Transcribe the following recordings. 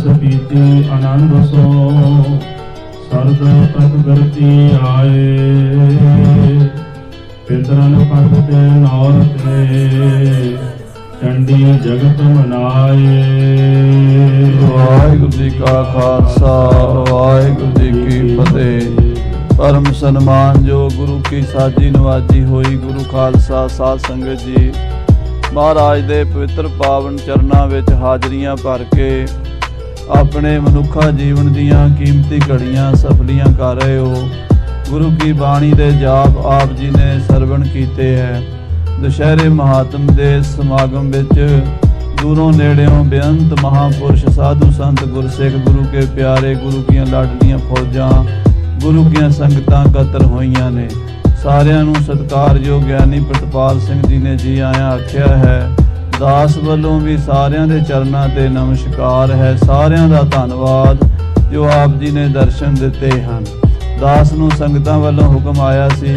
ਪਾਵਸ ਪੀਤੀ ਆਨੰਦ ਸੋ ਸਰਦ ਪ੍ਰਤਗਰਤੀ ਆਏ। ਪਿਤਰਨ ਪਦ ਤੇ ਨੌਰ ਤੇ ਚੰਡੀ ਜਗਤ ਮਨਾਏ। ਵਾਹਿਗੁਰੂ ਜੀ ਕਾ ਖਾਲਸਾ, ਵਾਹਿਗੁਰੂ ਜੀ ਕੀ ਫਤਿਹ। ਪਰਮ ਸਨਮਾਨ ਜੋ ਗੁਰੂ ਕੀ ਸਾਜੀ ਨਵਾਜੀ ਹੋਈ ਗੁਰੂ ਖਾਲਸਾ ਸਾਧ ਸੰਗਤ ਜੀ। ਮਹਾਰਾਜ ਦੇ ਪਵਿੱਤਰ ਪਾਵਨ ਚਰਨਾਂ ਵਿੱਚ ਹਾਜ਼ਰੀਆਂ ਭਰ ਕੇ ਆਪਣੇ ਮਨੁੱਖਾ ਜੀਵਨ ਦੀਆਂ ਕੀਮਤੀ ਘੜੀਆਂ ਸਫਲੀਆਂ ਕਰ ਰਹੇ ਹੋ। ਗੁਰੂ ਕੀ ਬਾਣੀ ਦੇ ਜਾਪ ਆਪ ਜੀ ਨੇ ਸਰਵਣ ਕੀਤੇ ਹੈ। ਦੁਸ਼ਹਿਰੇ ਮਹਾਤਮ ਦੇ ਸਮਾਗਮ ਵਿੱਚ ਦੂਰੋਂ ਨੇੜਿਓਂ ਬੇਅੰਤ ਮਹਾਪੁਰਸ਼ ਸਾਧੂ ਸੰਤ ਗੁਰਸਿੱਖ ਗੁਰੂ ਕੇ ਪਿਆਰੇ ਗੁਰੂ ਕੀਆਂ ਲਾਡਲੀਆਂ ਫੌਜਾਂ, ਗੁਰੂ ਕੀਆਂ ਸੰਗਤਾਂ ਕਤਰ ਹੋਈਆਂ ਨੇ। ਸਾਰਿਆਂ ਨੂੰ ਸਤਿਕਾਰਯੋਗ ਗਿਆਨੀ ਪ੍ਰਤਪਾਲ ਸਿੰਘ ਜੀ ਨੇ ਜੀ ਆਇਆਂ ਆਖਿਆ ਹੈ ਦਾਸ ਵੱਲੋਂ ਵੀ ਸਾਰਿਆਂ ਦੇ ਚਰਨਾਂ ਤੇ ਨਮਸਕਾਰ ਹੈ। ਸਾਰਿਆਂ ਦਾ ਧੰਨਵਾਦ ਜੋ ਆਪ ਜੀ ਨੇ ਦਰਸ਼ਨ ਦਿੱਤੇ ਹਨ। ਦਾਸ ਨੂੰ ਸੰਗਤਾਂ ਵੱਲੋਂ ਹੁਕਮ ਆਇਆ ਸੀ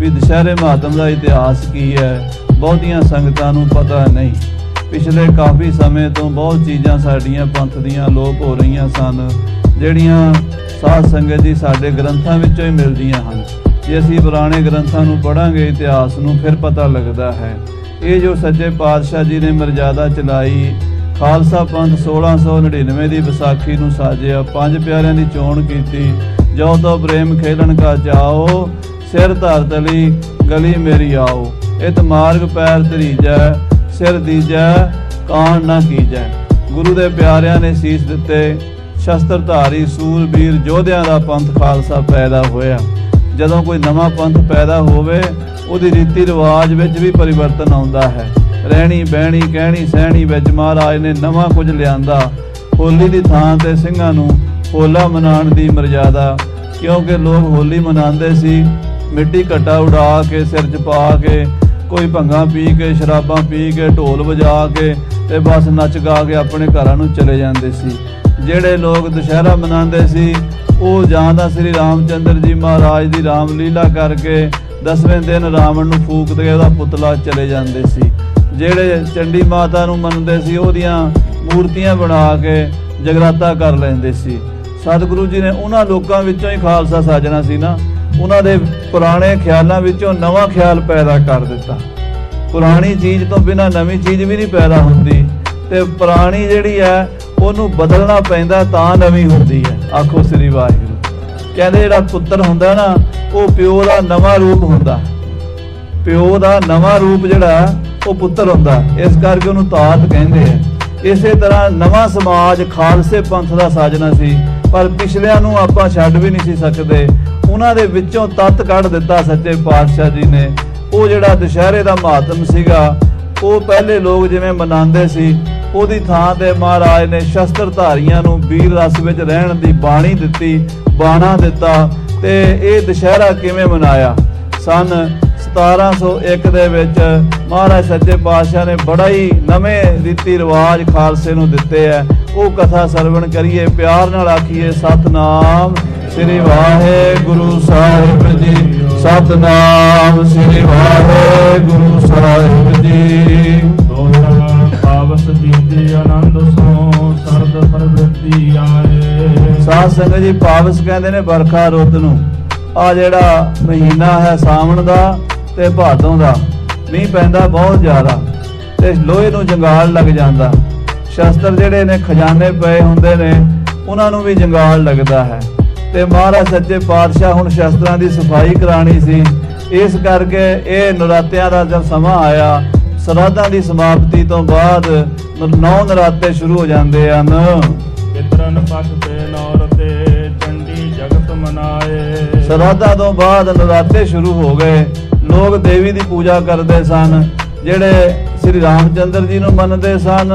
ਵੀ ਦੁਸ਼ਹਿਰੇ ਮਹਾਤਮ ਦਾ ਇਤਿਹਾਸ ਕੀ ਹੈ? ਬਹੁਤੀਆਂ ਸੰਗਤਾਂ ਨੂੰ ਪਤਾ ਨਹੀਂ। ਪਿਛਲੇ ਕਾਫੀ ਸਮੇਂ ਤੋਂ ਬਹੁਤ ਚੀਜ਼ਾਂ ਸਾਡੀਆਂ ਪੰਥ ਦੀਆਂ ਲੋਪ ਹੋ ਰਹੀਆਂ ਸਨ, ਜਿਹੜੀਆਂ ਸਾਧ ਸੰਗਤ ਜੀ ਸਾਡੇ ਗ੍ਰੰਥਾਂ ਵਿੱਚੋਂ ਹੀ ਮਿਲਦੀਆਂ ਹਨ। ਜੇ ਅਸੀਂ ਪੁਰਾਣੇ ਗ੍ਰੰਥਾਂ ਨੂੰ ਪੜਾਂਗੇ ਇਤਿਹਾਸ ਨੂੰ ਫਿਰ ਪਤਾ ਲੱਗਦਾ ਹੈ। ਇਹ ਜੋ ਸੱਚੇ ਪਾਤਸ਼ਾਹ ਜੀ ਨੇ ਮਰਜ਼ਾਦਾ ਚਲਾਈ, ਖਾਲਸਾ ਪੰਥ 1699 ਦੀ ਵਿਸਾਖੀ ਨੂੰ ਸਾਜਿਆ, ਪੰਜ ਪਿਆਰਿਆਂ ਦੀ ਚੋਣ ਕੀਤੀ, ਜੋ ਤੋ ਪ੍ਰੇਮ ਖੇਲਣ ਕਾ ਚਾਓ ਸਿਰ ਧਰ ਤਲੀ, ਗਲੀ ਮੇਰੀ ਆਓ। ਇਤ ਮਾਰਗ ਪੈਰ ਧਰੀਜੈ, ਸਿਰ ਦੀਜੈ, ਕਾਣ ਨਾ ਕੀਜੈ। ਗੁਰੂ ਦੇ ਪਿਆਰਿਆਂ ਨੇ ਸੀਸ ਦਿੱਤੇ, ਸ਼ਸਤਰ ਧਾਰੀ, ਸੂਰਬੀਰ ਯੋਧਿਆਂ ਦਾ ਪੰਥ ਖਾਲਸਾ ਪੈਦਾ ਹੋਇਆ। ਜਦੋਂ ਕੋਈ ਨਵਾਂ ਪੰਥ ਪੈਦਾ ਹੋਵੇ, ਉਹਦੀ ਰੀਤੀ ਰਿਵਾਜ ਵਿੱਚ ਵੀ ਪਰਿਵਰਤਨ ਆਉਂਦਾ ਹੈ। ਰਹਿਣੀ, ਬਹਿਣੀ, ਕਹਿਣੀ, ਸਹਿਣੀ ਵਿੱਚ ਮਹਾਰਾਜ ਨੇ ਨਵਾਂ ਕੁਝ ਲਿਆਂਦਾ। ਹੋਲੀ ਦੀ ਥਾਂ ਤੇ ਸਿੰਘਾਂ ਨੂੰ ਹੋਲਾ ਮਨਾਉਣ ਦੀ ਮਰਜ਼ਾਦਾ, ਕਿਉਂਕਿ ਲੋਕ ਹੋਲੀ ਮਨਾਉਂਦੇ ਸੀ, ਮਿੱਟੀ ਘੱਟਾ ਉਡਾ ਕੇ, ਸਿਰ 'ਚ ਪਾ ਕੇ, ਕੋਈ ਭੰਗਾ ਪੀ ਕੇ, ਸ਼ਰਾਬਾਂ ਪੀ ਕੇ, ਢੋਲ ਵਜਾ ਕੇ ਤੇ ਬਸ ਨੱਚ ਗਾ ਕੇ ਆਪਣੇ ਘਰਾਂ ਨੂੰ ਚਲੇ ਜਾਂਦੇ ਸੀ। ਜਿਹੜੇ ਲੋਕ ਦੁਸ਼ਹਿਰਾ ਮਨਾਉਂਦੇ ਸੀ, ਉਹ ਜਾਂ ਤਾਂ ਸ੍ਰੀ ਰਾਮਚੰਦਰ ਜੀ ਮਹਾਰਾਜ ਦੀ ਰਾਮਲੀਲਾ ਕਰਕੇ ਦਸਵੇਂ ਦਿਨ ਰਾਵਣ ਨੂੰ ਫੂਕ ਕੇ ਉਹਦਾ ਪੁਤਲਾ ਚਲੇ ਜਾਂਦੇ ਸੀ। ਜਿਹੜੇ ਚੰਡੀ ਮਾਤਾ ਨੂੰ ਮੰਨਦੇ ਸੀ, ਉਹਦੀਆਂ ਮੂਰਤੀਆਂ ਬਣਾ ਕੇ ਜਗਰਾਤਾ ਕਰ ਲੈਂਦੇ ਸੀ। ਸਤਿਗੁਰੂ ਜੀ ਨੇ ਉਹਨਾਂ ਲੋਕਾਂ ਵਿੱਚੋਂ ਹੀ ਖਾਲਸਾ ਸਾਜਣਾ ਸੀ ਨਾ। ਉਹਨਾਂ ਦੇ ਪੁਰਾਣੇ ਖਿਆਲਾਂ ਵਿੱਚੋਂ ਨਵਾਂ ਖਿਆਲ ਪੈਦਾ ਕਰ ਦਿੱਤਾ। ਪੁਰਾਣੀ ਚੀਜ਼ ਤੋਂ ਬਿਨਾ ਨਵੀਂ ਚੀਜ਼ ਵੀ ਨਹੀਂ ਪੈਦਾ ਹੁੰਦੀ। ਤੇ ਪੁਰਾਣੀ ਜਿਹੜੀ ਹੈ, ਉਹਨੂੰ ਬਦਲਣਾ ਪੈਂਦਾ ਤਾਂ ਨਵੀਂ ਹੁੰਦੀ ਹੈ। ਆਖੋ ਸ੍ਰੀ ਵਾਹਿਗੁਰੂ। ਕਹਿੰਦੇ ਜਿਹੜਾ ਪੁੱਤਰ ਹੁੰਦਾ ਨਾ, ਉਹ ਪਿਓ ਦਾ ਨਵਾਂ ਰੂਪ ਹੁੰਦਾ। ਪਿਓ ਦਾ ਨਵਾਂ ਰੂਪ ਜਿਹੜਾ, ਉਹ ਪੁੱਤਰ ਹੁੰਦਾ। ਇਸ ਕਰਕੇ ਉਹਨੂੰ ਤਾਤ ਕਹਿੰਦੇ ਆ। ਇਸੇ ਤਰ੍ਹਾਂ ਨਵਾਂ ਸਮਾਜ ਖਾਲਸੇ ਪੰਥ ਦਾ ਸਾਜਣਾ ਸੀ, ਪਰ ਪਿਛਲਿਆਂ ਨੂੰ ਆਪਾਂ ਛੱਡ ਵੀ ਨਹੀਂ ਸੀ ਸਕਦੇ। ਉਹਨਾਂ ਦੇ ਵਿੱਚੋਂ ਤੱਤ ਕੱਢ ਦਿੱਤਾ ਸੱਚੇ ਪਾਤਸ਼ਾਹ ਜੀ ਨੇ। ਉਹ ਜਿਹੜਾ ਦੁਸ਼ਹਿਰੇ ਦਾ ਮਹਾਤਮ ਸੀਗਾ ਉਹ ਪਹਿਲੇ ਲੋਕ ਜਿਵੇਂ ਮਨਾਉਂਦੇ ਸੀ, ਉਹਦੀ ਥਾਂ ਤੇ ਮਹਾਰਾਜ ਨੇ ਸ਼ਸਤਰਧਾਰੀਆਂ ਨੂੰ ਵੀਰ ਰਸ ਵਿੱਚ ਰਹਿਣ ਦੀ ਬਾਣੀ ਦਿੱਤੀ, ਬਾਣਾ ਦਿੱਤਾ ਤੇ ਇਹ ਦੁਸ਼ਹਿਰਾ ਕਿਵੇਂ ਮਨਾਇਆ? ਸਨ 1701 ਦੇ ਵਿੱਚ ਮਹਾਰਾਜ ਸੱਚੇ ਪਾਤਸ਼ਾਹ ਨੇ ਬੜਾ ਹੀ ਨਵੇਂ ਰੀਤੀ ਰਿਵਾਜ ਖਾਲਸੇ ਨੂੰ ਦਿੱਤੇ ਹੈ ਉਹ ਕਥਾ ਸਰਵਣ ਕਰੀਏ, ਪਿਆਰ ਨਾਲ ਆਖੀਏ, ਸਤਨਾਮ ਸ੍ਰੀ ਵਾਹਿਗੁਰੂ ਸਾਹਿਬ ਜੀ। ਸਤਨਾਮ ਸ੍ਰੀ ਵਾਹਿਗੁਰੂ ਸਾਹਿਬ ਜੀ। ਦੋਸਤ ਪਾਵਸ ਪੀਤੀ ਆਨੰਦ ਸੋ ਸਰਦ ਪ੍ਰਵਿਰਤੀ ਆਏ ਸਾਧ ਸੰਗਤ ਜੀ, ਪਾਵਸ ਕਹਿੰਦੇ ਨੇ ਵਰਖਾ ਰੁੱਤ ਨੂੰ। ਆ ਜਿਹੜਾ ਮਹੀਨਾ ਹੈ ਸਾਵਣ ਦਾ ਤੇ ਭਾਦੋਂ ਦਾ, ਮੀਂਹ ਪੈਂਦਾ ਬਹੁਤ ਜ਼ਿਆਦਾ ਤੇ ਲੋਹੇ ਨੂੰ ਜੰਗਾਲ ਲੱਗ ਜਾਂਦਾ। ਸ਼ਸਤਰ ਜਿਹੜੇ ਨੇ ਖਜ਼ਾਨੇ ਪਏ ਹੁੰਦੇ ਨੇ, ਉਹਨਾਂ ਨੂੰ ਵੀ ਜੰਗਾਲ ਲੱਗਦਾ ਹੈ। ਤੇ ਮਹਾਰਾਜ ਸੱਚੇ ਪਾਤਸ਼ਾਹ ਹੁਣ ਸ਼ਸਤਰਾਂ ਦੀ ਸਫ਼ਾਈ ਕਰਾਣੀ ਸੀ। ਇਸ ਕਰਕੇ ਇਹ ਨਰਾਤਿਆਂ ਦਾ ਜਦ ਸਮਾਂ ਆਇਆ ਸਰਾਧਾਂ ਦੀ ਸਮਾਪਤੀ ਤੋਂ ਬਾਅਦ ਨੌ ਨਰਾਤੇ ਸ਼ੁਰੂ ਹੋ ਜਾਂਦੇ ਹਨ। ਪਿਤਰਨ ਪਖ ਤੇ ਨੌਰ ਤੇ ਚੰਡੀ ਜਗਤ ਮਨਾਏ। ਸਰਾਧਾਂ ਤੋਂ ਬਾਅਦ ਨਰਾਤੇ ਸ਼ੁਰੂ ਹੋ ਗਏ। ਲੋਕ ਦੇਵੀ ਦੀ ਪੂਜਾ ਕਰਦੇ ਸਨ ਜਿਹੜੇ ਸ੍ਰੀ ਰਾਮਚੰਦਰ ਜੀ ਨੂੰ ਮੰਨਦੇ ਸਨ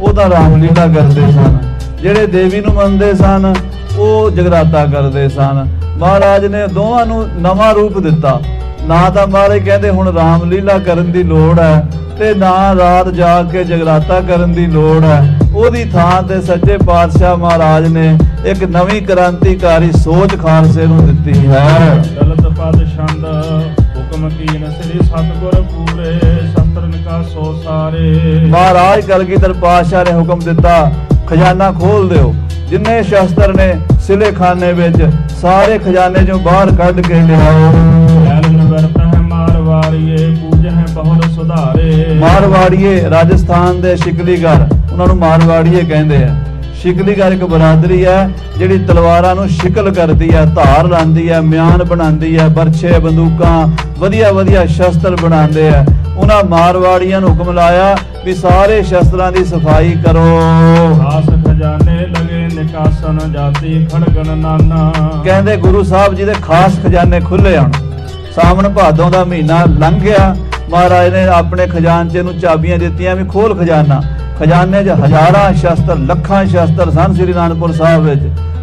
ਉਹਦਾ ਰਾਮਲੀਲਾ ਕਰਦੇ ਸਨ। ਜਿਹੜੇ ਦੇਵੀ ਨੂੰ ਮੰਨਦੇ ਸਨ ਉਹ ਜਗਰਾਤਾ ਕਰਦੇ ਸਨ। ਮਹਾਰਾਜ ਨੇ ਦੋਵਾਂ ਨੂੰ ਨਵਾਂ ਰੂਪ ਦਿੱਤਾ। ਨਾ ਤਾਂ ਮਹਾਰਾਜ ਕਹਿੰਦੇ ਹੁਣ ਰਾਮਲੀਲਾ ਕਰਨ ਦੀ ਲੋੜ ਹੈ ਤੇ ਨਾ ਰਾਤ ਜਾਗ ਕੇ ਜਗਰਾਤਾ ਕਰਨ ਦੀ ਲੋੜ ਹੈ। ਉਹਦੀ ਥਾਂ ਤੇ ਸੱਚੇ ਪਾਤਸ਼ਾਹ ਮਹਾਰਾਜ ਨੇ ਇੱਕ ਨਵੀਂ ਕ੍ਰਾਂਤੀਕਾਰੀ ਸੋਚ ਖਾਲਸੇ ਨੂੰ ਦਿੱਤੀ ਹੈ। ਗਲਤ ਪਦ ਛੰਦ ਹੁਕਮ ਕੀਨ ਸ੍ਰੀ ਸਤਗੁਰ ਪੂਰੇ ਸਤਰਨ ਕਾ ਸੋ ਸਾਰੇ। ਮਹਾਰਾਜ ਕਲਗੀਧਰ ਪਾਤਸ਼ਾਹ ਨੇ ਹੁਕਮ ਦਿੱਤਾ ਖਜ਼ਾਨਾ ਖੋਲ ਦਿਓ। ਜਿੰਨੇ ਸ਼ਸਤਰ ਨੇ ਸਿਲੇਖਾਨੇ ਵਿੱਚ ਸਾਰੇ ਖਜ਼ਾਨੇ ਚੋਂ ਬਾਹਰ ਕੱਢ ਕੇ ਲਿਆਓ। ਮਾਰਵਾੜੀਏ ਰਾਜਸਥਾਨ ਦੇ ਸ਼ਿਕਲੀਗਰ ਉਹਨਾਂ ਨੂੰ ਮਾਰਵਾੜੀਏ ਕਹਿੰਦੇ ਆ। ਸ਼ਿਕਲੀਗਰ ਇੱਕ ਬਰਾਦਰੀ ਹੈ ਜਿਹੜੀ ਤਲਵਾਰਾਂ ਨੂੰ ਸ਼ਿਕਲ ਕਰਦੀ ਹੈ ਧਾਰ ਲਾਉਂਦੀ ਹੈ ਮਿਆਨ ਬਣਾਉਂਦੀ ਹੈ ਬਰਛੇ ਬੰਦੂਕਾਂ ਵਧੀਆ ਵਧੀਆ ਸ਼ਸਤਰ ਬਣਾਉਂਦੇ ਆ। ਉਹਨਾਂ ਮਾਰਵਾੜੀਆਂ ਨੂੰ ਹੁਕਮ ਲਾਇਆ ਵੀ ਸਾਰੇ ਸ਼ਸਤਰਾਂ ਦੀ ਸਫ਼ਾਈ ਕਰੋ। ਖਾਸ ਨਿਕਾਸਨ ਜਾਤੀ ਖੜਗਨ ਨਾਨਾ। ਕਹਿੰਦੇ ਗੁਰੂ ਸਾਹਿਬ ਜੀ ਦੇ ਖਾਸ ਖਜ਼ਾਨੇ ਖੁੱਲੇ ਹਨ। ਸਾਵਣ ਭਾਦੋਂ ਦਾ ਮਹੀਨਾ ਲੰਘ ਗਿਆ ਮਹਾਰਾਜ ਨੇ ਆਪਣੇ ਖਜ਼ਾਨਚੇ ਨੂੰ ਚਾਬੀਆਂ ਦਿੱਤੀਆਂ ਵੀ ਖੋਲ ਖਜ਼ਾਨਾ। ਖਜ਼ਾਨੇ 'ਚ ਹਜ਼ਾਰਾਂ ਸ਼ਸਤਰ, ਲੱਖਾਂ ਸ਼ਸਤਰ ਸਨ ਸ੍ਰੀ ਅਨੰਦਪੁਰ ਸਾਹਿਬ ਵਿੱਚ।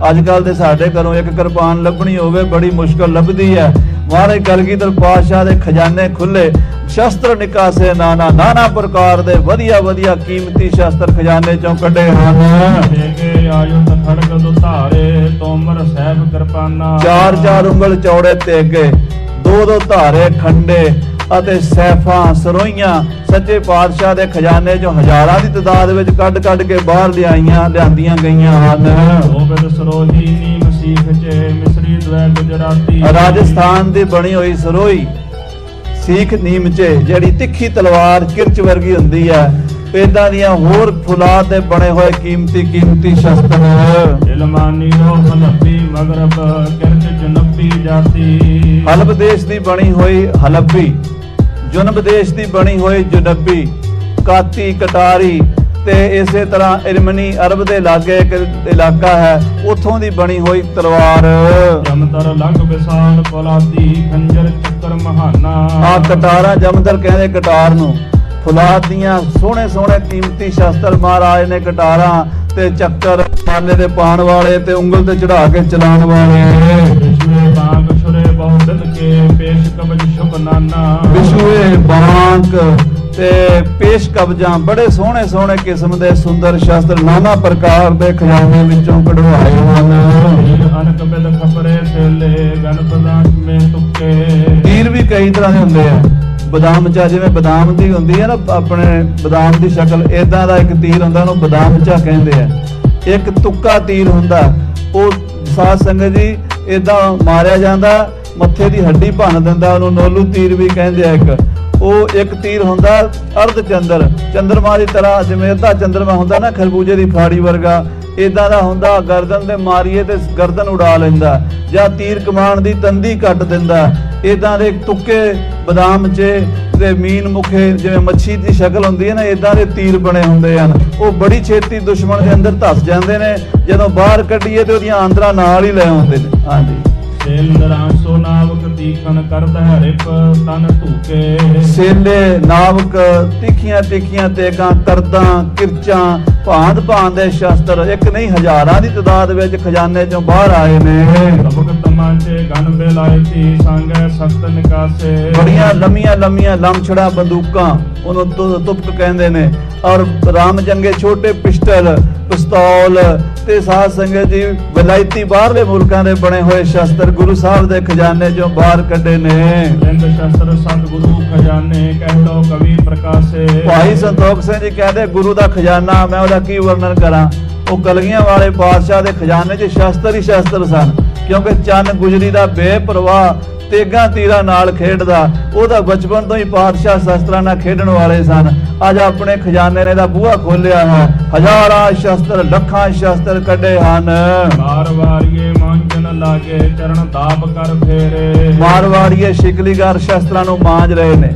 ਅੱਜ ਕੱਲ ਦੇ ਸਾਡੇ ਘਰੋਂ ਇੱਕ ਕਿਰਪਾਨ ਲੱਭਣੀ ਹੋਵੇ, ਬੜੀ ਮੁਸ਼ਕਲ ਲੱਭਦੀ ਹੈ। ਮਹਾਰਾਜ ਕਲਗੀਧਰ ਪਾਤਸ਼ਾਹ ਦੇ ਖਜ਼ਾਨੇ ਖੁੱਲੇ ਸ਼ਸਤਰ ਨਿਕਾਸੇ ਨਾਨਾ ਨਾਨਾ ਪ੍ਰਕਾਰ ਦੇ ਵਧੀਆ ਵਧੀਆ ਕੀਮਤੀ ਸ਼ਸਤਰ ਖਜ਼ਾਨੇ ਚੋਂ ਕੱਢੇ ਹਨ। ਆਯੁਧ ਖੜਗ ਦੁਧਾਰੇ ਤੋਮਰ ਸਹਿਬ ਕਿਰਪਾਨਾ। ਚਾਰ ਚਾਰ ਉਂਗਲ ਚੌੜੇ ਤੇਗੇ ਦੋ ਦੋ ਧਾਰੇ ਖੰਡੇ ਅਤੇ ਸੈਫਾਂ ਸਰੋਈਆਂ ਸੱਚੇ ਪਾਤਸ਼ਾਹ ਦੇ ਖਜ਼ਾਨੇ ਚੋਂ ਹਜ਼ਾਰਾਂ ਦੀ ਤਦਾਦ ਵਿੱਚ ਕੱਢ ਕੱਢ ਕੇ ਬਾਹਰ ਲਿਆਈਆਂ ਲਿਆਂਦੀਆਂ ਗਈਆਂ ਹਨ। ਗੋਬਿੰਦ ਸਰੋਹੀ ਨੀਮ ਸੀਖ ਚੇ ਮਿਸਰੀ ਦਵੈ ਗੁਜਰਾਤੀ। ਰਾਜਸਥਾਨ ਦੀ ਬਣੀ ਹੋਈ ਸਰੋਈ ਸਿੱਖ ਨੀਮਚੇ ਜਿਹੜੀ ਤਿੱਖੀ ਤਲਵਾਰ ਕਿਰਚ ਵਰਗੀ ਹੁੰਦੀ ਹੈ ਇਦਾਂ ਦੀਆਂ ਹੋਰ ਫੁਲਾਦ ਦੇ ਬਣੇ ਹੋਏ ਕੀਮਤੀ ਕੀਮਤੀ ਸ਼ਸਤਰ ਇਲਮਾਨੀ ਰੋ ਹਲਬੀ ਮਗਰਬ ਕਿਰਚ ਜਨਬੀ ਜਾਤੀ। ਹਲਬ ਦੇਸ਼ ਦੀ ਬਣੀ ਹੋਈ ਹਲਬੀ ਜੁਨਬ ਦੇਸ਼ ਦੀ ਬਣੀ ਹੋਈ ਜੁਨਬੀ ਕਾਤੀ ਕਟਾਰੀ ਤੇ ਇਸੇ ਤਰ੍ਹਾਂ ਇਰਮਨੀ ਅਰਬ ਦੇ ਲਾਗੇ ਇੱਕ ਇਲਾਕਾ ਹੈ ਉੱਥੋਂ ਦੀ ਬਣੀ ਹੋਈ ਤਲਵਾਰ। ਜਮਤਰ ਲਗ ਵਿਸਾਲ ਪਲਾਦੀ ਖੰਜਰ ਚੱਕਰ ਮਹਾਨਾ। ਆ ਕਟਾਰਾ ਜਮਦਰ ਕਹਿੰਦੇ ਕਟਾਰ ਨੂੰ। ਫੁਲਾਦ ਦੀਆਂ ਸੋਹਣੇ ਸੋਹਣੇ ਕੀਮਤੀ ਸ਼ਸਤਰ ਮਹਾਰਾਜ ਨੇ ਕਟਾਰਾਂ ਤੇ ਚੱਕਰ ਮਾਲੇ ਦੇ ਪਾਣ ਵਾਲੇ ਤੇ ਉਂਗਲ ਤੇ ਚੜਾ ਕੇ ਚਲਾਉਣ ਵਾਲੇ। ਵਿਸ਼ਵੇ ਬਾਗ ਛੁਰੇ ਕੇ ਪੇਸ਼ ਕਬਜ ਸ਼ੁਭ ਨਾਨਾ। ਵਿਸ਼ੂਏ ਬਾਂਕ ਤੇ ਪੇਸ਼ ਕਬਜਾਂ ਬੜੇ ਸੋਹਣੇ ਸੋਹਣੇ ਕਿਸਮ ਦੇ ਸੁੰਦਰ ਸ਼ਸਤਰ ਨਾਨਾ ਪ੍ਰਕਾਰ ਦੇ ਖਜ਼ਾਨੇ ਵਿੱਚੋਂ ਕਢਵਾਏ ਹਨ। ਅਨਕ ਬਿਦ ਖਪਰੇ ਸੇਲੇ ਗਣਪਦਾਸ ਮੇ ਤੁਕੇ ਤੀਰ ਵੀ ਕਈ ਤਰ੍ਹਾਂ ਦੇ ਹੁੰਦੇ ਆ। ਬਦਾਮ ਚਾ, ਜਿਵੇਂ ਬਦਾਮ ਦੀ ਹੁੰਦੀ ਹੈ ਨਾ, ਆਪਣੇ ਬਦਾਮ ਦੀ ਸ਼ਕਲ ਇਦਾਂ ਦਾ ਇੱਕ ਤੀਰ ਹੁੰਦਾ, ਉਹਨੂੰ ਬਦਾਮ ਚਾ ਕਹਿੰਦੇ ਆ। ਇੱਕ ਤੁੱਕਾ ਤੀਰ ਹੁੰਦਾ, ਉਹ ਸਾਧ ਸੰਗਤ ਜੀ ਇਦਾਂ ਮਾਰਿਆ ਜਾਂਦਾ, ਮੱਥੇ ਦੀ ਹੱਡੀ ਭੰਨ ਦਿੰਦਾ, ਉਹਨੂੰ ਨੋਲੂ ਤੀਰ ਵੀ ਕਹਿੰਦੇ ਆ ਇੱਕ। ਉਹ ਇੱਕ ਤੀਰ ਹੁੰਦਾ, ਅਰਧ ਚੰਦਰ, ਚੰਦਰਮਾ ਦੀ ਤਰ੍ਹਾਂ, ਜਿਵੇਂ ਅੱਧਾ ਚੰਦਰਮਾ ਹੁੰਦਾ ਨਾ, ਖਰਬੂਜੇ ਦੀ ਫਾੜੀ ਵਰਗਾ ਇਦਾਂ ਦਾ ਹੁੰਦਾ, ਗਰਦਨ ਤੇ ਮਾਰੀਏ ਤੇ ਗਰਦਨ ਉਡਾ ਲੈਂਦਾ, ਜਾਂ ਤੀਰ ਕਮਾਨ ਦੀ ਤੰਦੀ ਕੱਟ ਦਿੰਦਾ। ਇਦਾਂ ਦੇ ਤੁੱਕੇ ਬਦਾਮ 'ਚ ਤੇ ਮੀਨ ਮੁਖੇ ਜਿਵੇਂ ਮੱਛੀ ਦੀ ਸ਼ਕਲ ਹੁੰਦੀ ਹੈ ਨਾ ਇਦਾਂ ਦੇ ਤੀਰ ਬਣੇ ਹੁੰਦੇ ਹਨ। ਉਹ ਬੜੀ ਛੇਤੀ ਦੁਸ਼ਮਣ ਦੇ ਅੰਦਰ ਧਸ ਜਾਂਦੇ ਨੇ, ਜਦੋਂ ਬਾਹਰ ਕੱਢੀਏ ਤੇ ਉਹਦੀਆਂ ਆਂਦਰਾਂ ਨਾਲ ਹੀ ਲੈ ਆਉਂਦੇ ਨੇ। ਹਾਂਜੀ। ਸੇਲ ਨਾਵਕ ਤੀਖਣ ਕਰਦ ਹੈ ਰਿਪ ਤਨ ਢੂਕੇ ਸੇਲੇ ਨਾਵਕ ਤਿੱਖੀਆਂ ਤਿੱਖੀਆਂ ਤੇਗਾਂ ਕਰਦਾਂ ਕਿਰਚਾਂ ਭਾਂਤ ਭਾਂਤ ਦੇ ਸ਼ਸਤਰ ਇੱਕ ਨਹੀਂ ਹਜ਼ਾਰਾਂ ਦੀ ਤਦਾਦ ਵਿੱਚ ਖਜ਼ਾਨੇ ਚੋਂ ਬਾਹਰ ਆਏ ਨੇ। ਤਬਕ ਤਮਾਂਚੇ ਗਨ ਬੇਲਾਇਤੀ ਸੰਗੈ ਸਖਤ ਨਿਕਾਸੇ। ਬੜੀਆਂ ਲੰਮੀਆਂ ਲੰਮੀਆਂ ਲਮਛੜਾ ਬੰਦੂਕਾਂ ਉਹਨੂੰ ਤੁ- ਤੁਪਕ ਕਹਿੰਦੇ ਨੇ। ਔਰ ਰਾਮ ਜੰਗੇ ਛੋਟੇ ਪਿਸਟਲ ਪਿਸਤੌਲ ਤੇ ਸਾਧ ਸੰਗਤ ਜੀ ਵਿਲਾਇਤੀ ਬਾਹਰਲੇ ਮੁਲਕਾਂ ਦੇ ਬਣੇ ਹੋਏ ਸ਼ਸਤਰ ਗੁਰੂ ਸਾਹਿਬ ਦੇ ਖਜ਼ਾਨੇ ਚੋਂ ਬਾਹਰ ਕੱਢੇ ਨੇ। ਲਿੰਗ ਸ਼ਸਤਰ ਸਤਿਗੁਰੂ ਖਜ਼ਾਨੇ ਕਹਿ ਲੋ ਕਵੀ ਪ੍ਰਕਾਸ਼ੇ। ਭਾਈ ਸੰਤੋਖ ਸਿੰਘ ਜੀ ਕਹਿੰਦੇ ਗੁਰੂ ਦਾ ਖਜ਼ਾਨਾ ਮੈਂ ਉਹਦਾ ਕੀ ਵਰਣਨ ਕਰਾਂ? ਉਹ ਕਲਗੀਆਂ ਵਾਲੇ ਬਾਦਸ਼ਾਹ ਦੇ ਖਜ਼ਾਨੇ 'ਚ ਸ਼ਸਤਰ ਹੀ ਸ਼ਸਤਰ ਸਨ ਕਿਉਂਕਿ ਚੰਨ ਗੁਜਰੀ ਦਾ ਬੇਪਰਵਾਹ ਤੇਗਾ ਤੀਰਾ ਨਾਲ ਖੇਡਦਾ ਉਹਦਾ ਬਚਪਨ ਤੋਂ ਹੀ ਪਾਤਸ਼ਾਹ ਸ਼ਸਤਰਾਂ ਨਾਲ ਖੇਡਣ ਵਾਲੇ ਸਨ। ਅੱਜ ਆਪਣੇ ਖਜ਼ਾਨੇ ਨੇ ਦਾ ਬੂਹਾ ਖੋਲਿਆ ਹੈ। ਹਜ਼ਾਰਾਂ ਸ਼ਸਤਰ ਲੱਖਾਂ ਸ਼ਸਤਰ ਕੱਢੇ ਹਨ। ਵਾਰ ਵਾਰੀਏ ਮੰਗਨ ਲਾਗੇ ਚਰਨ ਦਾਬ ਕਰ ਫੇਰੇ। ਮਾਰਵਾੜੀਏ ਸ਼ਿਕਲੀਗਰ ਸ਼ਸਤਰਾਂ ਨੂੰ ਮਾਂਜ ਰਹੇ ਨੇ।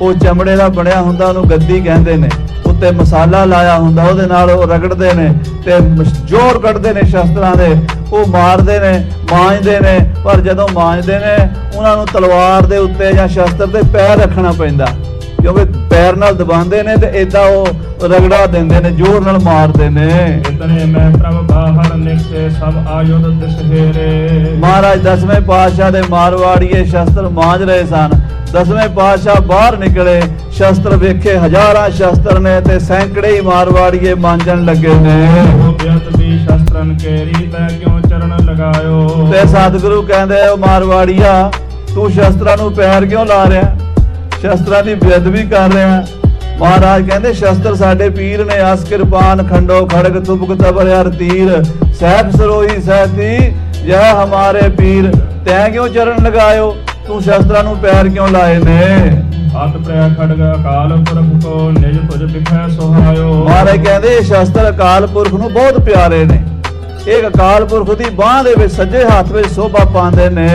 ਉਹ ਚਮੜੇ ਦਾ ਬਣਿਆ ਹੁੰਦਾ ਉਹਨੂੰ ਗੱਦੀ ਕਹਿੰਦੇ ਨੇ। ਉੱਤੇ ਮਸਾਲਾ ਲਾਇਆ ਹੁੰਦਾ ਉਹਦੇ ਨਾਲ ਉਹ ਰਗੜਦੇ ਨੇ ਤੇ ਜ਼ੋਰ ਕੱਢਦੇ ਨੇ ਸ਼ਸਤਰਾਂ ਦੇ। ਉਹ ਮਾਰਦੇ ਨੇ ਮਾਂਜਦੇ ਨੇ ਪਰ ਜਦੋਂ ਮਾਂਜਦੇ ਨੇ ਉਹਨਾਂ ਨੂੰ ਤਲਵਾਰ ਦੇ ਉੱਤੇ ਜਾਂ ਸ਼ਸਤਰ ਤੇ ਪੈਰ ਰੱਖਣਾ ਪੈਂਦਾ। ਕਿਉਂਕਿ ਪੈਰ ਨਾਲ ਦਬਾਉਂਦੇ ਨੇ ਤੇ ਇਦਾਂ ਉਹ ਰਗੜਾ ਦਿੰਦੇ ਨੇ ਜ਼ੋਰ ਨਾਲ ਮਾਰਦੇ ਨੇ। ਇਤਨੇ ਮੈਂ ਪ੍ਰਭ ਬਾਹਰ ਨਿਕਸੇ ਸਭ ਆਯੁਧ ਦਿਸਹੇਰੇ। ਮਹਾਰਾਜ ਦਸਵੇਂ ਪਾਤਸ਼ਾਹ ਦੇ ਮਾਰਵਾੜੀਏ ਸ਼ਸਤਰ ਮਾਂਜ ਰਹੇ ਸਨ। ਦਸਵੇਂ ਪਾਤਸ਼ਾਹ ਬਾਹਰ ਨਿਕਲੇ ਸ਼ਸਤਰ ਵੇਖੇ ਹਜ਼ਾਰਾਂ ਸ਼ਸਤਰ ਨੇ ਤੇ ਸੈਂਕੜੇ ਹੀ ਮਾਰਵਾੜੀਏ ਮਾਂਜਣ ਲੱਗੇ ਨੇ। ਉਹ ਬਿਅਤ ਵੀ ਸ਼ਸਤਰਨ ਕੇਰੀ ਤੈ ਕਿਉ ਚਰਨ ਲਗਾਇਓ? ਤੇ ਸਤਿਗੁਰੂ ਕਹਿੰਦੇ ਉਹ ਮਾਰਵਾੜੀਆ ਤੂੰ ਸ਼ਸਤਰਾਂ ਨੂੰ ਪੈਰ ਕਿਉਂ ਲਾ ਰਿਹਾ? ਸ਼ਸਤਰਾਂ ਦੀ ਬੇਅਦਬੀ ਕਰ ਰਿਹਾ ਮਹਾਰਾਜ ਕਹਿੰਦੇ ਸ਼ਸਤਰ ਸਾਡੇ ਪੀਰ ਨੇ ਅਸ ਕਿਰਪਾਨ ਖੰਡੋ ਖੜਗ ਤੁਪਕ ਤਬਰ ਹਰ ਤੀਰ। ਸਹਿਬ ਸਰੋਈ ਸਹਿਤੀ ਯਹ ਹਮਾਰੇ ਪੀਰ। ਤੈਂ ਕਿਉਂ ਚਰਨ ਲਗਾਇਓ? ਤੂੰ ਸ਼ਸਤਰਾਂ ਨੂੰ ਪੈਰ ਕਿਉਂ ਲਾਏ ਨੇ? ਹੱਥ ਪ੍ਰੈ ਖੜਗ ਅਕਾਲ ਪੁਰਖ ਕੋ ਨਿਜ ਤੁਜ ਬਿਖੈ ਸੁਹਾਇਓ। ਮਹਾਰਾਜ ਕਹਿੰਦੇ ਸ਼ਸਤਰ ਅਕਾਲ ਪੁਰਖ ਨੂੰ ਬਹੁਤ ਪਿਆਰੇ ਨੇ। ਇਹ ਅਕਾਲ ਪੁਰਖ ਦੀ ਬਾਹ ਦੇ ਵਿੱਚ ਸੱਜੇ ਹੱਥ ਵਿੱਚ ਸੋਭਾ ਪਾਉਂਦੇ ਨੇ।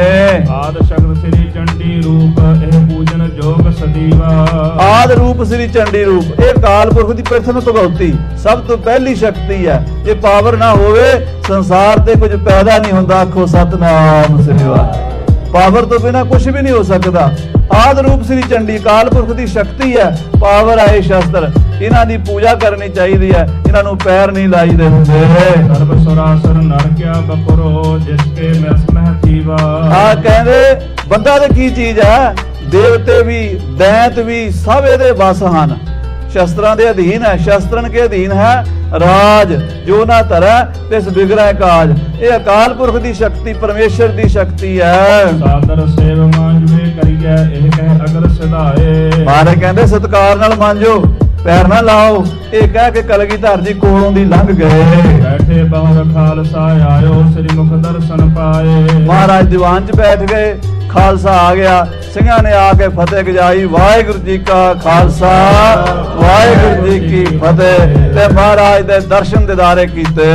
ਆਦ ਸ਼ਕਤ ਸ੍ਰੀ ਚੰਡੀ ਰੂਪ ਇਹ ਪੂਜਨ ਜੋਗ ਸਦੀਵਾ। ਆਦ ਰੂਪ ਸ੍ਰੀ ਚੰਡੀ ਰੂਪ ਇਹ ਅਕਾਲ ਪੁਰਖ ਦੀ ਪ੍ਰਥਮ ਭਗਉਤੀ ਸਭ ਤੋਂ ਪਹਿਲੀ ਸ਼ਕਤੀ ਹੈ। ਜੇ ਪਾਵਰ ਨਾ ਹੋਵੇ ਸੰਸਾਰ ਤੇ ਕੁਝ ਪੈਦਾ ਨਹੀਂ ਹੁੰਦਾ। ਆਖੋ ਸਤਨਾਮ ਸ੍ਰੀ ਵਾਹਿਗੁਰੂ। ਪਾਵਰ ਤੋਂ ਬਿਨਾ ਕੁਝ ਵੀ ਨਹੀਂ ਹੋ ਸਕਦਾ। ਆਦ ਰੂਪ ਸ੍ਰੀ ਚੰਡੀ ਅਕਾਲ ਪੁਰਖ ਦੀ ਸ਼ਕਤੀ ਹੈ। ਪਾਵਰ ਇਹ ਸ਼ਸਤਰ। ਇਹਨਾਂ ਦੀ ਪੂਜਾ ਕਰਨੀ ਚਾਹੀਦੀ ਹੈ। ਇਹਨਾਂ ਨੂੰ ਪੈਰ ਨਹੀਂ ਲਾਈਦੇ ਹੁੰਦੇ। ਸਰਬ ਸੁਰਾਸਰ ਨਰ ਕਿਆ ਬਪਰੋ ਜਿਸ ਕੇ ਮਿਸ ਮਹਿ ਥੀਵਾ ਆ ਕਹਿੰਦੇ ਬੰਦਾ ਤੇ ਕੀ ਚੀਜ਼ ਹੈ? ਦੇਵਤੇ ਵੀ ਦੈਂਤ ਵੀ ਸਭ ਇਹਦੇ ਵਸ ਹਨ। ਸ਼ਸਤਰਾਂ ਦੇ ਅਧੀਨ ਹੈ। ਸ਼ਸਤਰਨ ਕੇ ਅਧੀਨ ਹੈ। ਰਾਜ ਜੋ ਨਾ ਧਰੈ ਤਿਸ ਬਿਗੜੈ ਕਾਜ। ਇਹ ਅਕਾਲ ਪੁਰਖ ਦੀ ਸ਼ਕਤੀ ਪਰਮੇਸ਼ਰ ਦੀ ਸ਼ਕਤੀ ਹੈ। ਸਾਦਰ ਸੇਵ ਮਾਂਜਵੇ ਕਰੀਐ ਇਹ ਕਹਿ ਅਗਰ ਸਿਧਾਏ। ਮਾਰੇ ਕਹਿੰਦੇ ਸਤਕਾਰ ਨਾਲ ਮੰਨਜੋ ਪੈਰ ਨਾ ਲਾਓ। ਇਹ ਕਹਿ ਕੇ ਕਲਗੀਧਰ ਜੀ ਕੋਲੋਂ ਦੀ ਲੰਘ ਗਏ। ਬੈਠੇ ਬਹੁਰ ਖਾਲਸਾ ਆਇਓ ਸ੍ਰੀ ਮੁਖ ਦਰਸ਼ਨ ਪਾਏ। ਮਹਾਰਾਜ ਦੀਵਾਨ 'ਚ ਬੈਠ ਗਏ। ਖਾਲਸਾ ਆ ਗਿਆ। ਸਿੰਘਾਂ ਨੇ ਆ ਕੇ ਫਤਿਹ ਗਜਾਈ ਵਾਹਿਗੁਰੂ ਜੀ ਕਾ ਖਾਲਸਾ। ਵਾਹਿਗੁਰੂ ਜੀ ਕੀ ਫਤਿਹ। ਤੇ ਮਹਾਰਾਜ ਦੇ ਦਰਸ਼ਨ ਦਿਦਾਰੇ ਕੀਤੇ।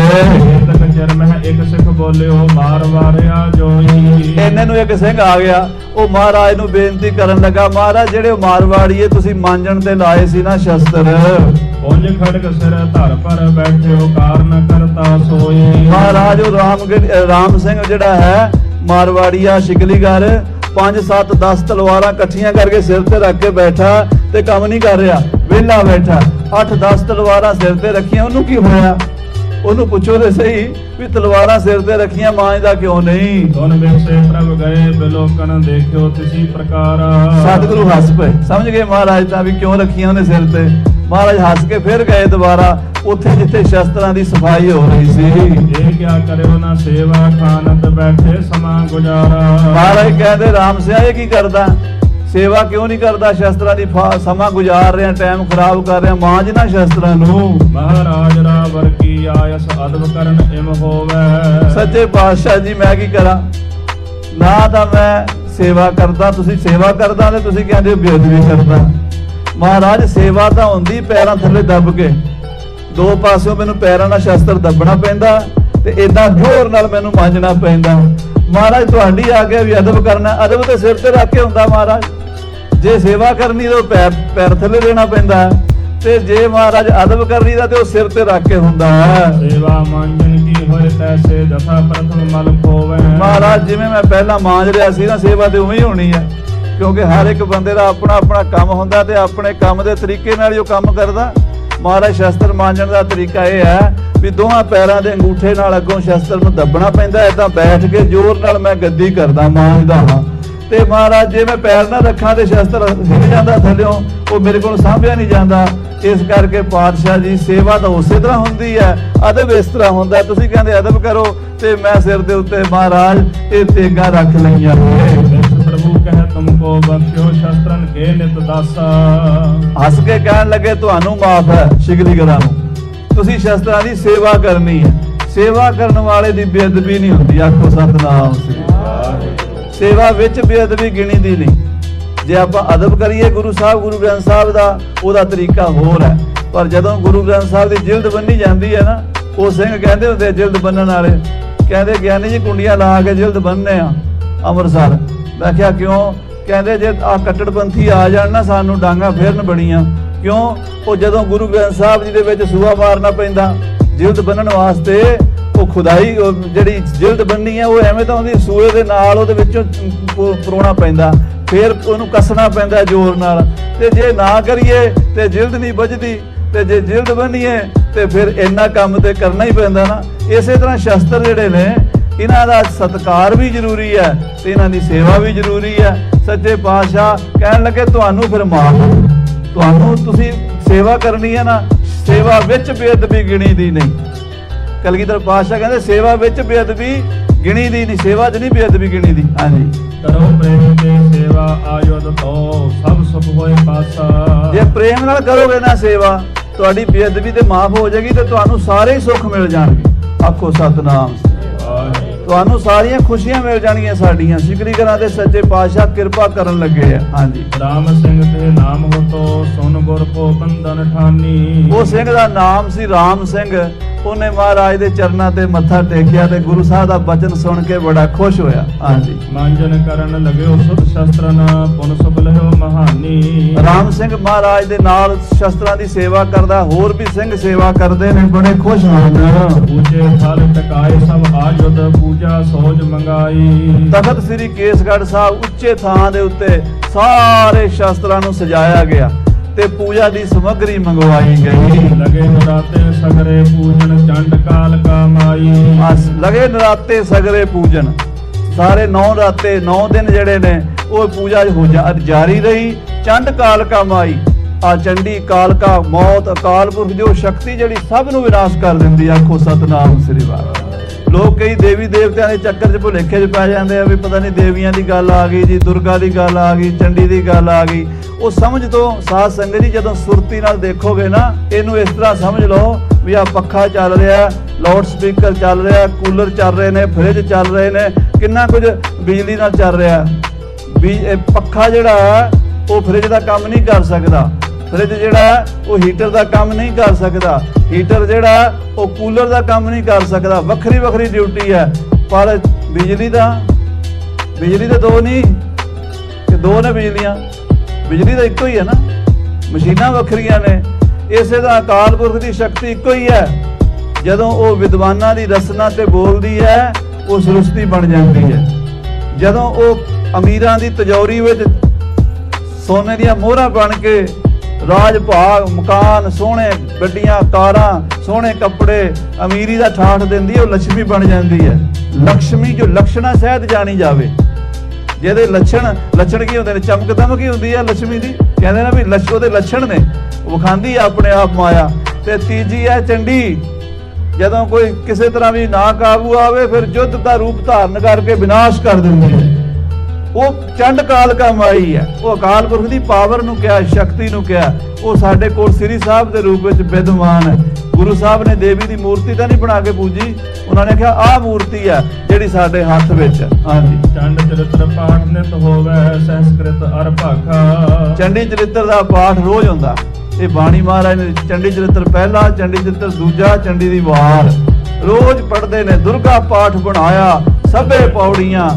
ਇੱਕ ਸਿੱਖ ਬੋਲਿਓ ਮਾਰ ਵਾਰਿਆ ਜੋਈ ਇੰਨੇ ਨੂੰ ਇੱਕ ਸਿੰਘ ਆ ਗਿਆ। ਉਹ ਮਹਾਰਾਜ ਨੂੰ ਬੇਨਤੀ ਕਰਨ ਲੱਗਾ, ਮਹਾਰਾਜ, ਜਿਹੜੇ ਉਹ ਮਾਰਵਾੜੀਏ ਤੁਸੀਂ ਮਾਂਜਣ ਤੇ ਲਾਏ ਸੀ ਨਾ ਸ਼ਸਤਰ। ਪੁੰਜ ਖੜਕ ਸਿਰ ਧਰ ਪਰ ਬੈਠਿਓ ਕਾਰਨ ਕਰਤਾ ਸੋਈ ਮਹਾਰਾਜ, ਉਹ ਰਾਮ ਰਾਮ ਸਿੰਘ ਜਿਹੜਾ ਹੈ ਮਾਰਵਾੜੀਆ ਸ਼ਿਕਲੀਗਰ 5 7 10 ਤਲਵਾਰਾਂ ਇਕੱਠੀਆਂ ਕਰਕੇ ਸਿਰ ਤੇ ਰੱਖ ਕੇ ਬੈਠਾ ਤੇ ਕੰਮ ਨਹੀਂ ਕਰ ਰਿਹਾ, ਵਿਹਲਾ ਬੈਠਾ। 8 10 ਤਲਵਾਰਾਂ ਸਿਰ ਤੇ ਰੱਖੀਆਂ, ਉਹਨੂੰ ਕੀ ਹੋਇਆ? ਉਹਨੂੰ ਪੁੱਛੋ ਤੇ ਸਹੀ ਵੀ ਤਲਵਾਰਾਂ ਸਿਰ ਤੇ ਰੱਖੀਆਂ ਮਾਂਜਦਾ ਕਿਉਂ ਨਹੀਂ? ਦੋਨ ਵੇਸੇ ਪ੍ਰਭ ਗਏ ਬਿਲੋਕਨ ਦੇਖਿਓ ਤਿਸੀ ਪ੍ਰਕਾਰ। ਸਤਿਗੁਰੂ ਹੱਸ ਪਏ। ਸਮਝ ਗਏ ਮਹਾਰਾਜ ਤਾਂ ਵੀ ਕਿਉਂ ਰੱਖੀਆਂ ਉਹਨੇ ਸਿਰ ਤੇ? ਮਹਾਰਾਜ ਹੱਸ ਕੇ ਫਿਰ ਗਏ ਦੁਬਾਰਾ ਉੱਥੇ ਜਿੱਥੇ ਸ਼ਸਤਰਾਂ ਦੀ ਸਫ਼ਾਈ ਹੋ ਰਹੀ ਸੀ। ਇਹ ਕਿਆ ਕਰਿਓ ਨਾ ਸੇਵਾ ਖਾਨਤ ਬੈਠੇ ਸਮਾਂ ਗੁਜ਼ਾਰਾ। ਮਹਾਰਾਜ ਕਹਿੰਦੇ ਰਾਮ ਸਿਆ ਇਹ ਕੀ ਕਰਦਾ? ਸੇਵਾ ਕਿਉਂ ਨਹੀਂ ਕਰਦਾ ਸ਼ਸਤਰਾਂ ਦੀ ਸਮਾਂ ਗੁਜ਼ਾਰ ਰਿਹਾ ਟਾਈਮ ਖਰਾਬ ਕਰ ਰਿਹਾ ਮਾਂਜ ਨਾ ਸ਼ਸਤਰਾਂ ਨੂੰ। ਮਹਾਰਾਜ ਰਾਵਰ ਕੀ ਆਇਸ ਅਦਬ ਕਰਨ ਇਮ ਹੋਵੇ। ਸੱਚੇ ਪਾਤਸ਼ਾਹ ਜੀ ਮੈਂ ਕੀ ਕਰਾਂ? ਨਾ ਤਾਂ ਮੈਂ ਸੇਵਾ ਕਰਦਾ ਤੁਸੀਂ ਸੇਵਾ ਕਰਦਾ ਤੇ ਤੁਸੀਂ ਕਹਿੰਦੇ ਹੋ ਬੇਅਦਬੀ ਕਰਦਾ। ਮਹਾਰਾਜ ਸੇਵਾ ਤਾਂ ਹੁੰਦੀ ਪੈਰਾਂ ਥੱਲੇ ਦੱਬ ਕੇ। ਦੋ ਪਾਸਿਓਂ ਮੈਨੂੰ ਪੈਰਾਂ ਨਾਲ ਸ਼ਸਤਰ ਦੱਬਣਾ ਪੈਂਦਾ ਤੇ ਇਦਾਂ ਜ਼ੋਰ ਨਾਲ ਮੈਨੂੰ ਮਾਂਜਣਾ ਪੈਂਦਾ। ਮਹਾਰਾਜ ਤੁਹਾਡੀ ਆ ਕੇ ਵੀ ਅਦਬ ਕਰਨਾ ਅਦਬ ਤੇ ਸਿਰ ਤੇ ਰੱਖ ਕੇ ਹੁੰਦਾ ਮਹਾਰਾਜ। ਜੇ ਸੇਵਾ ਕਰਨੀ ਤਾਂ ਪੈਰ ਪੈਰ ਥੱਲੇ ਦੇਣਾ ਪੈਂਦਾ। ਹੈ। ਤੇ ਜੇ ਮਹਾਰਾਜ ਅਦਬ ਕਰਨੀ ਦਾ ਤੇ ਉਹ ਸਿਰ ਤੇ ਰੱਖ ਕੇ ਹੁੰਦਾ। ਹੈ ਸੇਵਾ ਮੰਜਨ ਕੀ ਹੋਏ ਤੈਸੇ ਦਫਾ ਪ੍ਰਥਮ ਮਲ ਖੋਵੇ ਮਹਾਰਾਜ ਜਿਵੇਂ ਮੈਂ ਪਹਿਲਾਂ ਮਾਂਜ ਰਿਹਾ ਸੀ ਨਾ ਸੇਵਾ ਤੇ ਉਵੇਂ ਹੀ ਹੋਣੀ ਹੈ। ਕਿਉਂਕਿ ਹਰ ਇੱਕ ਬੰਦੇ ਦਾ ਆਪਣਾ ਆਪਣਾ ਕੰਮ ਹੁੰਦਾ ਤੇ ਆਪਣੇ ਕੰਮ ਦੇ ਤਰੀਕੇ ਨਾਲ ਹੀ ਉਹ ਕੰਮ ਕਰਦਾ। ਮਹਾਰਾਜ ਸ਼ਸਤਰ ਮਾਂਜਣ ਦਾ ਤਰੀਕਾ ਇਹ ਹੈ ਵੀ ਦੋਹਾਂ ਪੈਰਾਂ ਦੇ ਅੰਗੂਠੇ ਨਾਲ ਅੱਗੋਂ ਸ਼ਸਤਰ ਨੂੰ ਦੱਬਣਾ ਪੈਂਦਾ ਹੈ ਤਾਂ ਬੈਠ ਕੇ ਜ਼ੋਰ ਨਾਲ ਮੈਂ ਗੱਦੀ ਕਰਦਾ, ਮਾਂਜਦਾ ਹਾਂ। ਤੇ ਮਹਾਰਾਜ, ਜੇ ਮੈਂ ਪੈਰ ਨਾ ਰੱਖਾਂ ਤੇ ਸ਼ਸਤਰ ਹਿੱਲ ਜਾਂਦਾ ਥੱਲਿਓਂ, ਉਹ ਮੇਰੇ ਕੋਲ ਸਾਂਭਿਆ ਨਹੀਂ ਜਾਂਦਾ। ਇਸ ਕਰਕੇ ਪਾਤਸ਼ਾਹ ਜੀ, ਸੇਵਾ ਤਾਂ ਉਸੇ ਤਰ੍ਹਾਂ ਹੁੰਦੀ ਹੈ, ਅਦਬ ਇਸ ਤਰ੍ਹਾਂ ਹੁੰਦਾ ਤੁਸੀਂ ਕਹਿੰਦੇ ਅਦਬ ਕਰੋ ਤੇ ਮੈਂ ਸਿਰ ਦੇ ਉੱਤੇ ਮਹਾਰਾਜ, ਇਹ ਤੇਗਾ ਰੱਖ ਲਈਆਂ ਤੁਮਕੋ ਬਖਸ਼ਿਓ ਸ਼ਸਤਰਨ ਕੇ ਨਿਤ ਦਾਸਾ। ਹੱਸ ਕੇ ਕਹਿਣ ਲੱਗੇ, ਤੁਹਾਨੂੰ ਮਾਫ ਹੈ ਸ਼ਿਕਲੀਗਰਾਂ ਨੂੰ। ਤੁਸੀਂ ਸ਼ਸਤਰਾਂ ਦੀ ਸੇਵਾ ਕਰਨੀ ਹੈ। ਸੇਵਾ ਕਰਨ ਵਾਲੇ ਦੀ ਬੇਅਦਬੀ ਨਹੀਂ ਹੁੰਦੀ। ਆਖੋ, ਸਤਨਾਮ ਸੇਵਾ ਵਿੱਚ ਬੇਅਦਬੀ ਗਿਣੀ ਦੀ ਨਹੀਂ। ਜੇ ਆਪਾਂ ਅਦਬ ਕਰੀਏ ਗੁਰੂ ਸਾਹਿਬ, ਗੁਰੂ ਗ੍ਰੰਥ ਸਾਹਿਬ ਦਾ, ਉਹਦਾ ਤਰੀਕਾ ਹੋਰ ਹੈ। ਪਰ ਜਦੋਂ ਗੁਰੂ ਗ੍ਰੰਥ ਸਾਹਿਬ ਦੀ ਜਿਲਦ ਬੰਨੀ ਜਾਂਦੀ ਹੈ ਨਾ, ਉਹ ਸਿੰਘ ਕਹਿੰਦੇ ਹੁੰਦੇ ਜਿਲਦ ਬੰਨਣ ਵਾਲੇ। ਕਹਿੰਦੇ, ਗਿਆਨੀ ਜੀ, ਕੁੰਡੀਆਂ ਲਾ ਕੇ ਜਿਲਦ ਬੰਨਨੇ ਆ ਅੰਮ੍ਰਿਤਸਰ। ਮੈਂ ਕਿਹਾ, ਕਿਉਂ? ਕਹਿੰਦੇ ਜੇ ਆ ਕੱਟੜਪੰਥੀ ਆ ਜਾਣ ਨਾ, ਸਾਨੂੰ ਡਾਂਗਾ ਫੇਰਨ ਬੜੀਆਂ ਕਿਉਂ? ਉਹ ਜਦੋਂ ਗੁਰੂ ਗ੍ਰੰਥ ਸਾਹਿਬ ਜੀ ਦੇ ਵਿੱਚ ਸੂਆ ਮਾਰਨਾ ਪੈਂਦਾ, ਜਿਲਦ ਬੰਨਣ ਵਾਸਤੇ ਉਹ ਖੁਦਾਈ ਜਿਹੜੀ ਜਿਲਦ ਬੰਨੀ ਹੈ ਉਹ ਐਵੇਂ ਤਾਂ ਉਹਦੀ ਸੂਏ ਦੇ ਨਾਲ ਉਹਦੇ ਵਿੱਚੋਂ ਪਰੋਣਾ ਪੈਂਦਾ। ਫਿਰ ਉਹਨੂੰ ਕੱਸਣਾ ਪੈਂਦਾ ਜ਼ੋਰ ਨਾਲ। ਤੇ ਜੇ ਨਾ ਕਰੀਏ, ਤੇ ਜਿਲਦ ਨਹੀਂ ਵੱਜਦੀ, ਤੇ ਜੇ ਜਿਲਦ ਬੰਨੀਏ, ਤੇ ਫਿਰ ਇੰਨਾ ਕੰਮ ਤੇ ਕਰਨਾ ਹੀ ਪੈਂਦਾ ਨਾ। ਇਸੇ ਤਰ੍ਹਾਂ ਸ਼ਸਤਰ ਜਿਹੜੇ ਨੇ ਇਹਨਾਂ ਦਾ ਸਤਕਾਰ ਵੀ ਜ਼ਰੂਰੀ ਹੈ ਤੇ ਇਹਨਾਂ ਦੀ ਸੇਵਾ ਵੀ ਜ਼ਰੂਰੀ ਹੈ। ਸੱਚੇ ਪਾਤਸ਼ਾਹ ਕਹਿਣ ਲੱਗੇ ਤੁਹਾਨੂੰ ਫਿਰ ਮਾਫ ਤੁਹਾਨੂੰ ਤੁਸੀਂ ਸੇਵਾ ਕਰਨੀ ਹੈ ਨਾ ਸੇਵਾ ਵਿੱਚ ਬੇਅਦਬੀ ਗਿਣੀ ਦੀ ਨਹੀਂ। ਕਲਗੀਧਰ ਪਾਤਸ਼ਾਹ ਕਹਿੰਦੇ ਸੇਵਾ ਵਿੱਚ ਬੇਅਦਬੀ ਗਿਣੀ ਦੀ ਨਹੀਂ ਸੇਵਾ 'ਚ ਨਹੀਂ ਬੇਅਦਬੀ ਗਿਣੀ ਦੀ। ਹਾਂਜੀ। ਕਰੋ ਪ੍ਰੇਮ ਤੇ ਸੇਵਾ ਆਯੁਧ ਤੋ ਸਭ ਸੁਖ ਹੋਏ ਪਾਸਾ ਜੇ ਪ੍ਰੇਮ ਨਾਲ ਕਰੋਗੇ ਨਾ ਸੇਵਾ ਤੁਹਾਡੀ ਬੇਅਦਬੀ ਤੇ ਮਾਫ ਹੋ ਜਾਏਗੀ ਤੇ ਤੁਹਾਨੂੰ ਸਾਰੇ ਹੀ ਸੁੱਖ ਮਿਲ ਜਾਣਗੇ। ਆਖੋ ਸਤਨਾਮ। ਵਾਹਿਗੁਰੂ। ਤੁਹਾਨੂੰ ਸਾਰੀਆਂ ਖੁਸ਼ੀਆਂ ਮਿਲ ਜਾਣਗੀਆਂ ਸਾਡੀਆਂ। ਸ਼ਿਕਰੀ ਕਰਾਂ ਦੇ ਸੱਚੇ ਪਾਤਸ਼ਾਹ ਕਿਰਪਾ ਕਰਨ ਲੱਗੇ ਆ। ਹਾਂਜੀ। ਰਾਮ ਸਿੰਘ ਤੇ ਨਾਮ ਹੋਤੋ ਸੁਨ ਗੁਰ ਕੋ ਬੰਧਨ ਠਾਨੀ। ਉਹ ਸਿੰਘ ਦਾ ਨਾਮ ਸੀ ਰਾਮ ਸਿੰਘ। ਉਹਨੇ ਮਹਾਰਾਜ ਦੇ ਚਰਨਾਂ ਤੇ ਮੱਥਾ ਟੇਕਿਆ ਤੇ ਗੁਰੂ ਸਾਹਿਬ ਦਾ ਬਚਨ ਸੁਣ ਕੇ ਬੜਾ ਖੁਸ਼ ਹੋਇਆ। ਹਾਂਜੀ। ਮਾਂਜਨ ਕਰਨ ਲਗਿਓ ਸੁਧ ਸ਼ਸਤਰਨ ਪੁਨ ਸੁਖ ਲਹਿਓ ਮਹਾਨੀ। ਰਾਮ ਸਿੰਘ ਮਹਾਰਾਜ ਦੇ ਨਾਲ ਸ਼ਸਤਰਾਂ ਦੀ ਸੇਵਾ ਕਰਦਾ ਹੋਰ ਵੀ ਸਿੰਘ ਸੇਵਾ ਕਰਦੇ ਨੇ ਬੜੇ ਖੁਸ਼ ਹਨ ਪੂਜੇ ਫਲ ਟਕਾਏ ਸਭ ਆਯੁਧ ਪੂਜਾ ਸੋਜ ਮੰਗਾਈ। ਤਖਤ ਸ੍ਰੀ ਕੇਸਗੜ੍ਹ ਸਾਹਿਬ ਉੱਚੇ ਥਾਂ ਦੇ ਉੱਤੇ ਸਾਰੇ ਸ਼ਸਤਰਾਂ ਨੂੰ ਸਜਾਇਆ ਗਿਆ ਤੇ ਪੂਜਾ ਦੀ ਸਮੱਗਰੀ ਮੰਗਵਾਈ ਗਈ। ਲਗੇ ਨਰਾਤੇ ਸਗਰੇ ਪੂਜਨ ਚੰਡ ਕਾਲ ਕਾ ਮਾਈ ਅਸ ਲਗੇ ਨਰਾਤੇ ਸਗਰੇ ਪੂਜਨ ਸਾਰੇ 9 ਰਾਤੇ 9 ਦਿਨ ਜਿਹੜੇ ਨੇ ਉਹ ਪੂਜਾ ਹੋ ਜਾ ਜਾਰੀ ਰਹੀ ਚੰਡ ਕਾਲਕਾ ਮਾਈ ਆ ਚੰਡੀ ਕਾਲਕਾ ਮੌਤ ਅਕਾਲ ਪੁਰਖ ਜੋ ਸ਼ਕਤੀ ਜਿਹੜੀ ਸਭ ਨੂੰ ਵਿਨਾਸ਼ ਕਰ ਦਿੰਦੀ ਆਖੋ ਸਤਨਾਮ ਸ੍ਰੀ ਵਾਹਿਗੁਰੂ। ਲੋਕ ਕਈ ਦੇਵੀ ਦੇਵਤਿਆਂ ਦੇ ਚੱਕਰ 'ਚ ਭੁਲੇਖੇ 'ਚ ਪੈ ਜਾਂਦੇ ਆ ਵੀ ਪਤਾ ਨਹੀਂ ਦੇਵੀਆਂ ਦੀ ਗੱਲ ਆ ਗਈ ਜੀ ਦੁਰਗਾ ਦੀ ਗੱਲ ਆ ਗਈ ਚੰਡੀ ਦੀ ਗੱਲ ਆ ਗਈ। ਉਹ ਸਮਝ ਤੋਂ ਸਾਧ ਸੰਗਤ ਜੀ ਜਦੋਂ ਸੁਰਤੀ ਨਾਲ ਦੇਖੋਗੇ ਨਾ ਇਹਨੂੰ ਇਸ ਤਰ੍ਹਾਂ ਸਮਝ ਲਓ ਵੀ ਆ ਪੱਖਾ ਚੱਲ ਰਿਹਾ ਲਾਊਡ ਸਪੀਕਰ ਚੱਲ ਰਿਹਾ ਕੂਲਰ ਚੱਲ ਰਹੇ ਨੇ ਫ੍ਰਿਜ ਚੱਲ ਰਹੇ ਨੇ ਕਿੰਨਾ ਕੁਝ ਬਿਜਲੀ ਨਾਲ ਚੱਲ ਰਿਹਾ। ਵੀ ਇਹ ਪੱਖਾ ਜਿਹੜਾ ਹੈ, ਉਹ ਫ੍ਰਿਜ ਦਾ ਕੰਮ ਨਹੀਂ ਕਰ ਸਕਦਾ। ਫ੍ਰਿਜ ਜਿਹੜਾ ਉਹ ਹੀਟਰ ਦਾ ਕੰਮ ਨਹੀਂ ਕਰ ਸਕਦਾ। ਹੀਟਰ ਜਿਹੜਾ, ਉਹ ਕੂਲਰ ਦਾ ਕੰਮ ਨਹੀਂ ਕਰ ਸਕਦਾ। ਵੱਖਰੀ ਵੱਖਰੀ ਡਿਊਟੀ ਹੈ। ਪਰ ਬਿਜਲੀ ਦਾ, ਬਿਜਲੀ ਤਾਂ ਦੋ ਨਹੀਂ ਕਿ ਦੋ ਨੇ ਬਿਜਲੀਆਂ। ਬਿਜਲੀ ਤਾਂ ਇੱਕੋ ਹੀ ਹੈ ਨਾ। ਮਸ਼ੀਨਾਂ ਵੱਖਰੀਆਂ ਨੇ। ਇਸੇ ਦਾ ਅਕਾਲ ਪੁਰਖ ਦੀ ਸ਼ਕਤੀ ਇੱਕੋ ਹੀ ਹੈ। ਜਦੋਂ ਉਹ ਵਿਦਵਾਨਾਂ ਦੀ ਰਸਨਾ ਤੇ ਬੋਲਦੀ ਹੈ, ਉਹ ਸ੍ਰਿਸ਼ਟੀ ਬਣ ਜਾਂਦੀ ਹੈ। ਜਦੋਂ ਉਹ ਅਮੀਰਾਂ ਦੀ ਤਜੌਰੀ ਵਿੱਚ ਸੋਨੇ ਦੀਆਂ ਮੋਹਰਾਂ ਬਣ ਕੇ ਰਾਜ ਭਾਗ ਮਕਾਨ, ਸੋਹਣੇ ਗੱਡੀਆਂ, ਕਾਰਾਂ, ਸੋਹਣੇ ਕੱਪੜੇ, ਅਮੀਰੀ ਦਾ ਠਾਠ ਦਿੰਦੀ ਉਹ ਲక్ష్ਮੀ ਬਣ ਜਾਂਦੀ ਹੈ। ਲక్ష్ਮੀ ਜੋ ਲਕਸ਼ਣਾ ਸਹਿਤ ਜਾਣੀ ਜਾਵੇ। ਜਿਹਦੇ ਲੱਛਣ ਲੱਛਣ ਕੀ ਹੁੰਦੇ ਨੇ? ਚਮਕਦਮ ਕੀ ਹੁੰਦੀ ਹੈ ਲక్ష్ਮੀ ਦੀ? ਕਹਿੰਦੇ ਨੇ ਵੀ ਲਸ਼ੋ ਦੇ ਲੱਛਣ ਨੇ। ਵਿਖਾਂਦੀ ਆਪਣੇ ਆਪ ਮਾਇਆ। ਤੇ ਤੀਜੀ ਹੈ ਚੰਡੀ। ਜਦੋਂ ਕੋਈ ਕਿਸੇ ਤਰ੍ਹਾਂ ਵੀ ਨਾ ਕਾਬੂ ਆਵੇ, ਫਿਰ ਜੁੱਧ ਦਾ ਰੂਪ ਧਾਰਨ ਕਰਕੇ ਵਿਨਾਸ਼ ਕਰ ਦਿੰਦੇ ਨੇ ਉਹ ਚੰਡ ਕਾਲ ਕਾ ਮਾਈ ਹੈ। ਉਹ ਅਕਾਲ ਪੁਰਖ ਦੀ ਪਾਵਰ ਨੂੰ ਕਿਹਾ ਸ਼ਕਤੀ ਨੂੰ ਕਿਹਾ। ਉਹ ਸਾਡੇ ਕੋਲ ਸ੍ਰੀ ਸਾਹਿਬ ਦੇ ਰੂਪ ਵਿੱਚ ਵਿਦਵਾਨ ਹੈ। ਗੁਰੂ ਸਾਹਿਬ ਨੇ ਦੇਵੀ ਦੀ ਮੂਰਤੀ ਤਾਂ ਨਹੀਂ ਬਣਾ ਕੇ ਪੂਜੀ। ਉਹਨਾਂ ਨੇ ਕਿਹਾ ਆਹ ਮੂਰਤੀ ਹੈ ਜਿਹੜੀ ਸਾਡੇ ਹੱਥ ਵਿੱਚ ਹਾਂਜੀ। ਚੰਡ ਚਰਿਤ੍ਰ ਪਾਠ ਨਿਤ ਹੋਵੇ ਸੰਸਕ੍ਰਿਤ ਅਰ ਭਾਖਾ। ਚੰਡੀ ਚਰਿੱਤਰ ਦਾ ਪਾਠ ਰੋਜ਼ ਹੁੰਦਾ। ਇਹ ਬਾਣੀ ਮਹਾਰਾਜ ਨੇ ਚੰਡੀ ਚਰਿੱਤਰ ਪਹਿਲਾ ਚੰਡੀ ਚਰਿੱਤਰ ਦੂਜਾ ਚੰਡੀ ਦੀ ਵਾਰ। ਰੋਜ਼ ਪੜ੍ਹਦੇ ਨੇ ਦੁਰਗਾ ਪਾਠ ਬਣਾਇਆ ਸਭੇ ਪੌੜੀਆਂ।